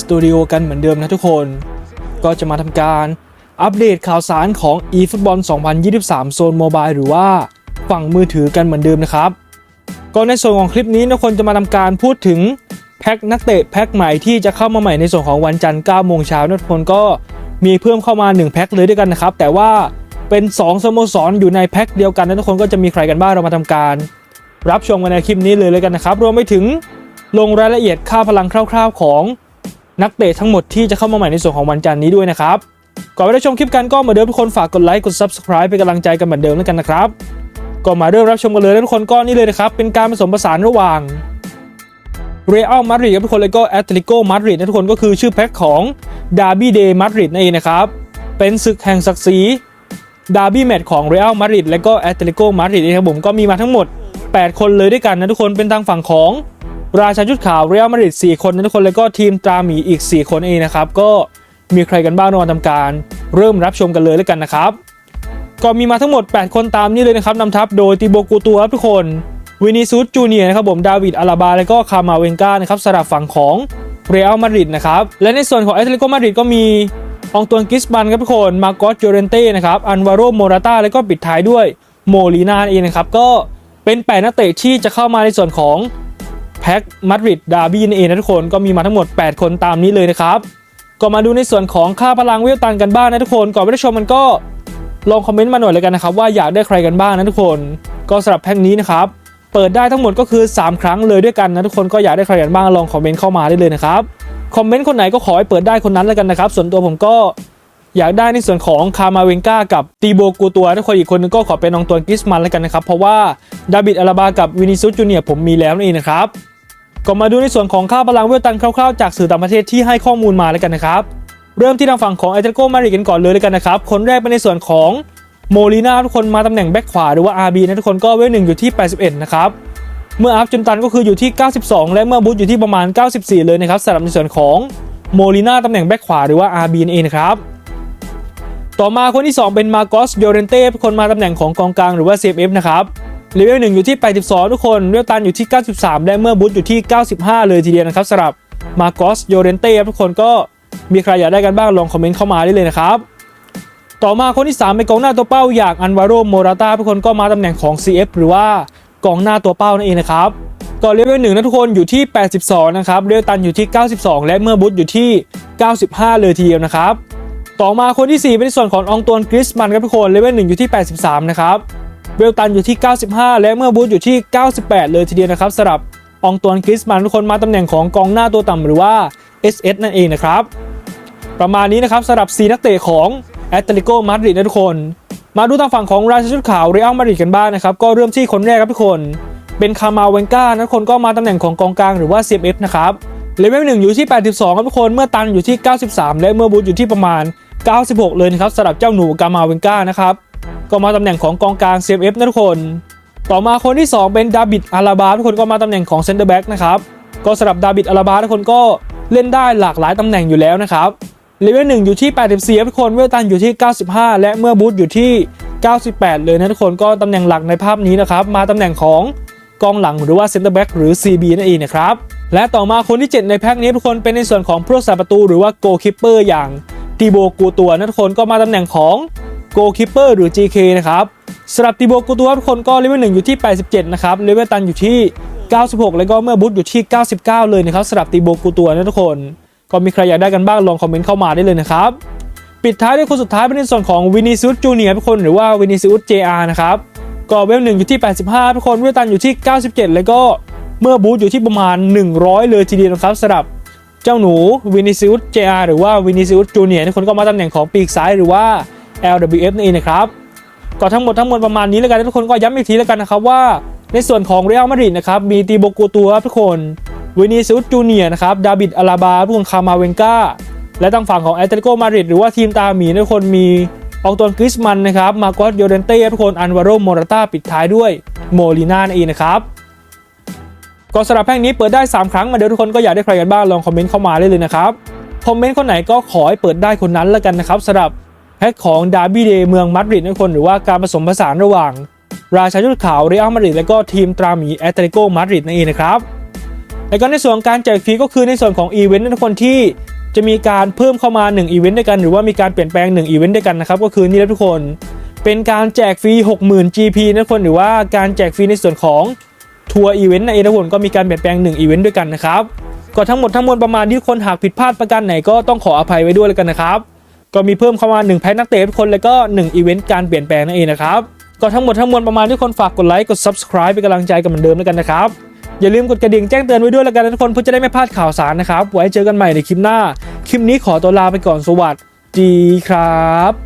Studio กันเหมือนเดิมนะทุกคน ก็จะมาทำการอัปเดตข่าวสารของ eFootball 2023 โซนโมบายหรือว่าฝั่งมือถือกันเหมือนเดิมนะครับ ก็ในส่วนของคลิปนี้ทุกคนจะมาทำการพูดถึงแพ็คนักเตะแพ็คใหม่ที่จะเข้ามาใหม่ในส่วนของวันจันทร์9โมงเช้าทุกคนก็มีเพิ่มเข้ามา 1 แพ็คเลยด้วยกันนะครับ แต่ว่าเป็น 2 สโมสรอยู่ในแพ็คเดียวกันนะทุกคนก็จะมีใครกันบ้างเรามาทำการ รับชมกันในคลิปนี้เลยเลยกันนะครับ รวมไปถึงลงรายละเอียดค่าพลังคร่าว ๆ ของ นักเตะทั้งหมดที่จะเข้ามาใหม่ในส่วนของวันจันทร์นี้ด้วยนะครับ ก่อนไปรับชมคลิปกันก็เหมือนเดิมทุกคนฝากกดไลค์กด subscribe เป็นกำลังใจกันเหมือนเดิมแล้วกันนะครับก็มาเริ่มรับชมกันเลยทุกคนก็นี่เลยนะครับเป็นการผสมผสานระหว่างเรอัลมาดริดกับทุกคนแล้วก็แอตเลติโกมาดริดนะทุกคนก็คือชื่อแพ็คของดาร์บี้เดย์มาดริดนั่นเองนะครับเป็นศึกแห่งศักดิ์ศรีดาร์บี้แมตช์ของเรอัลมาดริดและก็แอตเลติโกมาดริดนะครับผมก็มีมาทั้งหมด 8 คนเลยด้วยกันนะทุกคนเป็นทางฝั่งของ ราชาชุดขาวเรอัลมาดริด4คนนะทุกคนแล้วก็ทีมตราหมีอีก 4 คนเองนะครับ ก็มีใครกันบ้างในวันทำการ เริ่มรับชมกันเลยแล้วกันนะครับ ก็มีมาทั้งหมด 8 คนตามนี้เลยนะครับนำทัพโดยติโบกูตัวครับทุกคนวินิซูสจูเนียร์นะครับผมดาวิดอาราบา และก็คามาเวนกานะครับสลับฝั่งของเรอัลมาดริดนะครับ และในส่วนของแอตเลติโกมาดริดก็มีองตวนกิสบันครับทุกคนมาโกสโจเรนเต้นะครับอันวาโรโมราตาแล้วก็ปิดท้ายด้วยโมลีนาเองนะครับ ก็เป็นแปดนักเตะที่จะเข้ามาในส่วนของ พ็กมาดริดดาร์บี้นั่นเองนะทุกคนก็มีมาทั้งหมด 8 คนตามนี้เลยนะครับก็มาดูในส่วนของค่าพลังเวลตันกันบ้างนะทุกคนก่อนไปด้ชมมันก็ลองคอมเมนต์มาหน่อยเลยกันนะครับว่าอยากได้ใครกันบ้างนะทุกคน ก็สำหรับแพ็กนี้นะครับเปิดได้ทั้งหมดก็คือ 3 ครั้งเลยด้วยกันนะทุกคนก็อยากได้ใครกันบ้างลองคอมเมนต์เข้ามาได้เลยนะครับคอมเมนต์คนไหนก็ขอให้เปิดได้คนนั้นแล้วกันนะครับส่วนตัวผมก็อยากได้ในส่วนของคามาเวนกากับตีโบกูตัวทุกคนอีกคนนึงก็ขอเป็นน้องตัวกิสมันแล้วกันนะครับเพราะว่าดาบิดอาราบากับวินิซุสจูเนียผมมีแล้วนั่นเองนะครับ ก็มาดูในส่วนของค่าพลังเวลตันคร่าวๆจากสื่อต่างประเทศที่ให้ข้อมูลมาแล้วกันนะครับ เริ่มที่ทางฝั่งของไอเทโกมาริกันก่อนเลยแล้วกันนะครับ คนแรกเป็นในส่วนของโมลีนาทุกคนมาตำแหน่งแบ็คขวาหรือว่า RB นะทุกคนก็เวลหนึ่งอยู่ที่ 81 นะครับ เมื่ออัพจุนตันก็คืออยู่ที่ 92 และเมื่อบูทอยู่ที่ประมาณ 94 เลยนะครับสำหรับในส่วนของโมลีนาตำแหน่งแบ็คขวาหรือว่า RB นั่นเองนะครับต่อมาคนที่ 2 เป็นมาโกสโยเรนเต้คนมาตำแหน่งของกองกลางหรือว่า CFF นะครับ เลเวล1อยู่ที่ 82 ทุกคนเวลตันอยู่ที่ 93 และเมื่อบูทอยู่ที่ 95 เลยทีเดียวนะครับสำหรับมาโกสโยเรนเต้ทุกคนก็มีใครอยากได้กันบ้างลองคอมเมนต์เข้ามาได้เลยนะครับต่อมาคนที่ 3 เป็นกองหน้าตัวเป้าอย่างอันวาโรโมราตาทุกคนก็มาตำแหน่งของ CF หรือว่ากองหน้าตัวเป้านั่นเองนะครับก็เลเวล1นะทุกคนอยู่ที่ 82 นะครับเรลตันอยู่ที่ 92 และเมื่อบูทอยู่ที่ 95 เลยทีเดียวนะครับต่อมาคนที่ 4 เป็นในส่วนขององตวนกริสมันครับทุกคนเลเวล1อยู่ที่ 83 นะครับ เวลตันอยู่ที่ 95 และเมื่อบูธอยู่ที่ 98 เลยทีเดียวนะครับสำหรับองตวนกริสมันทุกคนมาตำแหน่งของกองหน้าตัวต่ำหรือว่า SS นั่นเองนะครับ ประมาณนี้นะครับสำหรับ 4 นักเตะของแอตเลติโกมาดริดนะทุกคน มาดูทางฝั่งของราชชุดขาวเรอัลมาดริดกันบ้างนะครับ ก็เริ่มที่คนแรกครับทุกคน เป็นคามาเวนก้านะทุกคนก็มาตำแหน่งของกองกลางหรือว่า CFF นะครับเลเวล1อยู่ที่ 82 ครับทุกคนเมื่อตันอยู่ที่ 93 และเมื่อบูธอยู่ที่ประมาณ 96 เลยนะครับสำหรับเจ้าหนูกามาเวนก้านะครับ ก็มาตำแหน่งของกองกลาง CFF นะทุกคน ต่อมาคนที่ 2 เป็นดาบิดอาราบาทุกคนก็มาตำแหน่งของเซนเตอร์แบ็กนะครับก็สำหรับดาบิดอาราบาทุกคนก็เล่นได้หลากหลายตำแหน่งอยู่แล้วนะครับเลเวล1อยู่ที่ 84ครับทุกคนเวลตันอยู่ที่ 95 และเมื่อบูธอยู่ที่ 98 เลยนะทุกคนก็ตำแหน่งหลักในภาพนี้นะครับมาตำแหน่งของกองหลังหรือว่าเซนเตอร์แบ็กหรือ CB นั่นเองนะครับและต่อมาคนที่ 7 ในแพ็คนี้ทุกคนเป็นในส่วนของผู้รักษาประตูหรือว่าโกคิปเปอร์อย่างตีโบกูตัวนะทุกคนก็มาตำแหน่งของ โกคิปเปอร์หรือ GK นะครับสำหรับตีโบกูตัวทุกคนก็เลเวล1อยู่ที่ 87 นะครับเลเวลตันอยู่ที่ 96 แล้วก็เมื่อบูทอยู่ที่ 99 เลยนะครับสำหรับตีโบกูตัวนะทุกคน ก็มีใครอยากได้กันบ้างลองคอมเมนต์เข้ามาได้เลยนะครับ ปิดท้ายด้วยคนสุดท้ายเป็นในส่วนของวินิซูสจูเนียร์ทุกคนหรือว่าวินิซูส JR นะครับก็เวลหนึ่งอยู่ที่ 85 ทุกคนเวลตันอยู่ที่ 97 แล้วก็เมื่อบูทอยู่ที่ประมาณ 100 เลยทีเดียวนะครับสำหรับเจ้าหนูวินิซิอุส JR หรือว่าวินิซิอุสจูเนียร์ทุกคนก็มาตำแหน่งของปีกซ้ายหรือว่า LWF นั่นเองนะครับก็ทั้งหมดทั้งมวลประมาณนี้แล้วกันทุกคนก็ย้ำอีกทีแล้วกันนะครับว่าในส่วนของเรอัลมาดริดนะครับมีตีโบกูตัวทุกคนวินิซิอุสจูเนียนะครับดาบิดอาราบาทุกคนคามาเวนกาและทางฝั่งของแอตเลติโกมาดริดหรือว่าทีมตาหมีทุกคนมีออกตวนกริสมันนะครับมาโกสโยเดนเต้ทุกคนอันวาโรโมราตาปิดท้ายด้วยโมลิน่านั่นเองนะครับก็สำหรับแพ่งนี้เปิดได้ 3 ครั้งมาเดี๋ยวทุกคนก็อยากได้ใครกันบ้างลองคอมเมนต์เข้ามาได้เลยนะครับคอมเมนต์คนไหนก็ขอให้เปิดได้คนนั้นแล้วกันนะครับสำหรับ แพ็กของดาร์บี้เดย์เมืองมาดริดทุกคนหรือว่าการผสมผสานระหว่าง ราชายุทธขาวเรอัลมาดริดและก็ทีมตราหมีแอตเลติโกมาดริดนั่นเองนะครับแล้วก็ในส่วนของการแจกฟรีก็คือในส่วนของอีเวนต์ทุกคนที่จะมีการเพิ่มเข้ามา1อีเวนต์ด้วยกันหรือว่ามีการเปลี่ยนแปลง1อีเวนต์ด้วยกันนะครับก็คือนี่แหละทุกคน เป็นการแจกฟรี 60,000 GP นะทุกคนหรือว่าการแจกฟรีในส่วนของทัวร์อีเวนต์ในเอทุกคนก็มีการเปลี่ยนแปลง1อีเวนต์ด้วยกันนะครับก็ทั้งหมดทั้งมวลประมาณที่คนหากผิดพลาดประการไหนก็ต้องขออภัยไว้ด้วยแล้วกันนะครับ ก็มีเพิ่มเข้ามา1แพ็คนักเตะทุกคนแล้วก็1อีเวนต์การเปลี่ยนแปลงนั่นเองนะครับก็ทั้งหมดทั้งมวลประมาณที่ทุกคนฝากกดไลค์กด subscribe เป็นกำลังใจกันเหมือนเดิมแล้วกันนะครับอย่าลืมกดกระดิ่งแจ้งเตือนไว้ด้วยแล้วกันนะทุกคนเพื่อจะได้ไม่พลาดข่าวสารนะครับไว้เจอกันใหม่ในคลิปหน้า คลิปนี้ขอตัวลาไปก่อนสวัสดีครับ